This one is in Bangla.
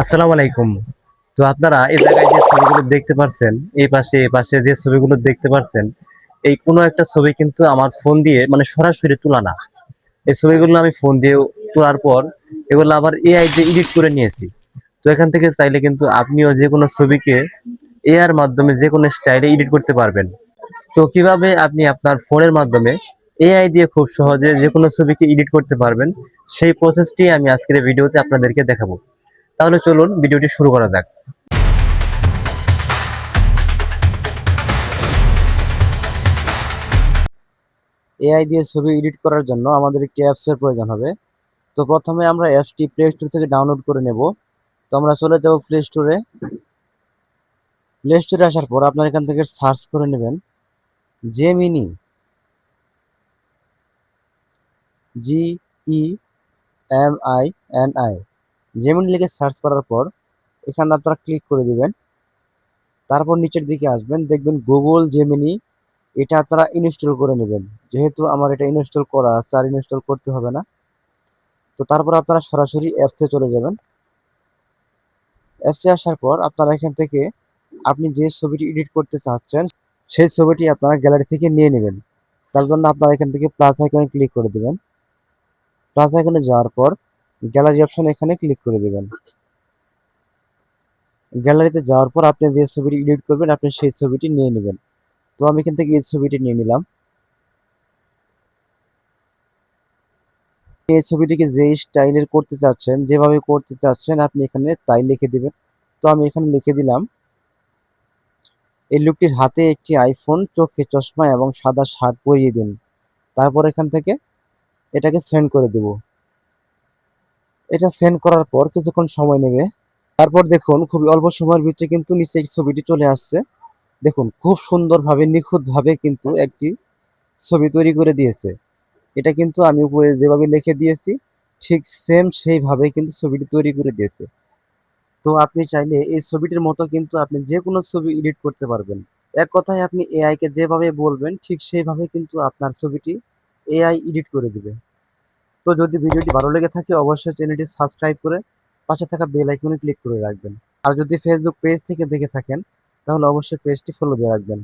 আসসালামু আলাইকুম। তো আপনারা এই জায়গায় যে ছবিগুলো দেখতে পাচ্ছেন এই পাশে এই পাশে যে ছবিগুলো দেখতে পাচ্ছেন এই কোনো একটা ছবি কিন্তু আমার ফোন দিয়ে মানে সরাসরি তোলা না। এই ছবিগুলো আমি ফোন দিয়ে তোলার পর এগুলো আবার এআই দিয়ে এডিট করে নিয়েছি। তো এখান থেকে চাইলে কিন্তু আপনিও যে কোনো ছবিকে এআর মাধ্যমে যে কোনো স্টাইলে এডিট করতে পারবেন। তো কীভাবে আপনি আপনার ফোনের মাধ্যমে এআই দিয়ে খুব সহজে যে কোনো ছবিকে এডিট করতে পারবেন, সেই প্রসেসটি আমি আজকের ভিডিওতে আপনাদেরকে দেখাবো। তাহলে চলুন ভিডিওটি শুরু করা যাক। এআই দিয়ে ছবি এডিট করার জন্য আমাদের একটি অ্যাপসের প্রয়োজন হবে। তো প্রথমে আমরা অ্যাপসটি প্লে স্টোর থেকে ডাউনলোড করে নেব। তো আমরা চলে যাব প্লে স্টোরে প্লে স্টোরে আসার পর আপনার এখান থেকে সার্চ করে নেবেন Gemini G E M I N I Gemini লিখে সার্চ করার পর, এখানে আপনারা ক্লিক করে দিবেন। তারপর নিচের দিকে আসবেন, দেখবেন গুগল জেমিনি এটা আপনারা ইনস্টল করে নেবেন। যেহেতু আমার এটা ইনস্টল করা আছে, আর ইনস্টল করতে হবে না। তো তারপর আপনারা সরাসরি অ্যাপসে চলে যাবেন। অ্যাপসে আসার পর আপনারা এখান থেকে আপনি যে ছবিটি এডিট করতে চাচ্ছেন, সেই ছবিটি আপনারা গ্যালারি থেকে নিয়ে নেবেন। তার জন্য আপনারা এখান থেকে প্লাস আইকনে ক্লিক করে দেবেন। প্লাস আইকনে যাওয়ার পর গ্যালারি অপশন এখানে ক্লিক করে দেবেন। গ্যালারিতে যাওয়ার পর আপনি যে ছবিটি এডিট করবেন, আপনি সেই ছবিটি নিয়ে নেবেন। তো আমি এখান থেকে এই ছবিটি নিয়ে নিলাম। এই ছবিটিকে যে স্টাইলের করতে চাচ্ছেন, যেভাবে করতে চাচ্ছেন, আপনি এখানে তাই লিখে দিবেন। তো আমি এখানে লিখে দিলাম, এই লোকটির হাতে একটি আইফোন চোখে চশমা এবং সাদা শার্ট পরিয়ে দিন। তারপর এখান থেকে এটাকে সেন্ড করে দেব। এটা সেন্ড করার পর কিছুক্ষণ সময় নেবে। তারপর দেখুন খুবই অল্প সময়ের ভিতরে কিন্তু নিচে ছবিটি চলে আসছে। দেখুন, খুব সুন্দরভাবে, নিখুঁতভাবে কিন্তু একটি ছবি তৈরি করে দিয়েছে। এটা কিন্তু আমি উপরে যেভাবে লিখে দিয়েছি, ঠিক সেম সেইভাবে কিন্তু ছবিটি তৈরি করে দিয়েছে। তো আপনি চাইলে এই ছবিটির মতো কিন্তু আপনি যে কোনো ছবি এডিট করতে পারবেন। এক কথায় আপনি এআই কে যেভাবে বলবেন, ঠিক সেইভাবে কিন্তু আপনার ছবিটি এআই এডিট করে দিবে। তো যদি ভিডিওটি ভালো লেগে থাকে, অবশ্যই চ্যানেলটি সাবস্ক্রাইব করে পাশে থাকা বেল আইকনে ক্লিক করে রাখবেন। আর যদি ফেসবুক পেজ থেকে দেখে থাকেন, তাহলে অবশ্যই পেজটি ফলো দিয়ে রাখবেন।